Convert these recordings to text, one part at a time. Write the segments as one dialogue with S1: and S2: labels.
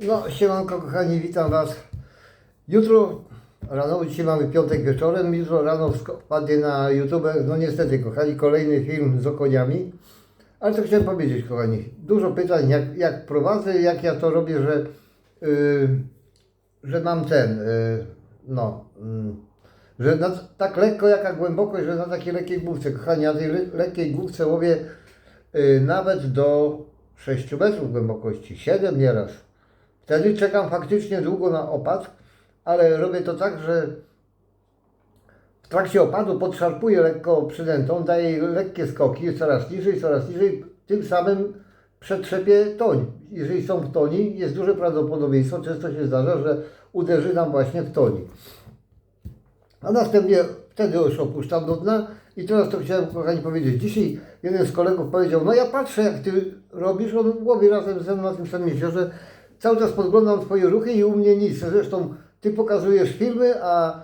S1: No, siemanko kochani, witam Was. Jutro rano, dzisiaj mamy piątek wieczorem, jutro rano wpadnie na YouTube, no niestety kochani, kolejny film z okoniami. Ale co chciałem powiedzieć kochani, dużo pytań jak, jak prowadzę, jak ja to robię, że, yy, że mam ten, yy, no, mm, że na, tak lekko, jaka głębokość, że na takiej lekkiej główce, kochani, na tej le, lekkiej główce łowię yy, nawet do 6 metrów głębokości, 7 nieraz. Wtedy czekam faktycznie długo na opad, ale robię to tak, że w trakcie opadu podszarpuję lekko przynętą, daję jej lekkie skoki, coraz niżej, coraz niżej, tym samym przetrzepię toń. Jeżeli są w toni, jest duże prawdopodobieństwo, często się zdarza, że uderzy nam właśnie w toni. A następnie wtedy już opuszczam do dna i teraz to chciałem kochani powiedzieć. Dzisiaj jeden z kolegów powiedział, no ja patrzę jak ty robisz, on łowi razem ze mną na tym samym jeziorze, cały czas podglądam twoje ruchy i u mnie nic. Zresztą ty pokazujesz filmy, a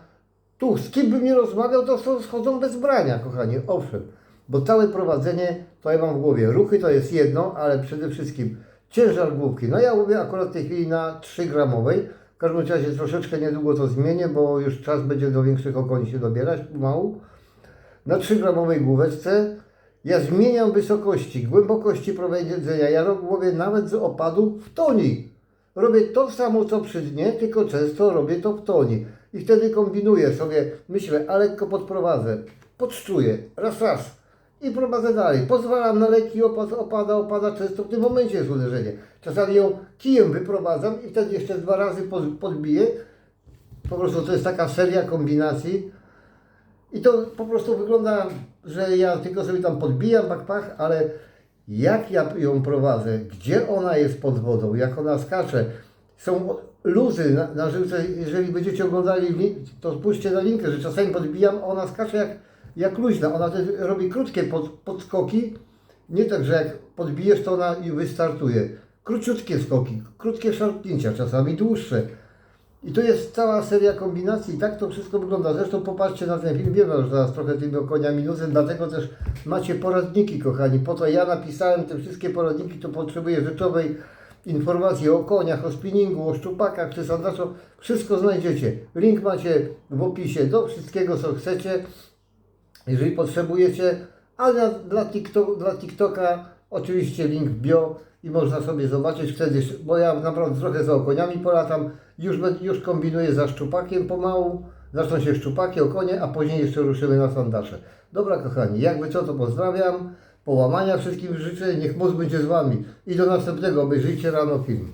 S1: tu z kim bym nie rozmawiał, to są- schodzą bez brania, kochani, owszem. Bo całe prowadzenie to ja mam w głowie. Ruchy to jest jedno, ale przede wszystkim ciężar główki. No ja łowię akurat w tej chwili na 3 gramowej. W każdym razie troszeczkę niedługo to zmienię, bo już czas będzie do większych okoni się dobierać pomału. Na 3 gramowej główeczce ja zmieniam wysokości, głębokości prowadzenia. Ja ro- łowię nawet z opadu w toni. Robię to samo co przy dnie, tylko często robię to w toni. I wtedy kombinuję sobie, myślę, a lekko podprowadzę, podszczuję, raz, raz i prowadzę dalej. Pozwalam na lekki opad, opada, opada, często w tym momencie jest uderzenie. Czasami ją kijem wyprowadzam i wtedy jeszcze dwa razy pod, podbiję. Po prostu to jest taka seria kombinacji. I to po prostu wygląda, że ja tylko sobie tam podbijam, pach, pach, ale jak ja ją prowadzę, gdzie ona jest pod wodą, jak ona skacze, są luzy na, na żyłce, jeżeli będziecie oglądali, li- to spójrzcie na linkę, że czasami podbijam, ona skacze jak, jak luźna, ona wtedy robi krótkie pod, podskoki, nie tak, że jak podbijesz, to ona i wystartuje. Króciutkie skoki, krótkie szarpnięcia, czasami dłuższe. I to jest cała seria kombinacji tak to wszystko wygląda. Zresztą popatrzcie na ten film, wiem, że zaraz trochę tymi okoniami nudzę, dlatego też macie poradniki, kochani. Po to ja napisałem te wszystkie poradniki, to potrzebuję rzeczowej informacji o koniach, o spinningu, o szczupakach czy sandaczu. Wszystko znajdziecie. Link macie w opisie do wszystkiego, co chcecie, jeżeli potrzebujecie. A dla, dla, TikTok, dla TikToka oczywiście link w bio i można sobie zobaczyć wtedy, bo ja naprawdę trochę za okoniami polatam, już, już kombinuję za szczupakiem pomału, zaczną się szczupaki, okonie, a później jeszcze ruszymy na sandacze. Dobra kochani, jakby co to pozdrawiam, połamania wszystkim życzę, niech mózg będzie z Wami i do następnego, obejrzyjcie rano film.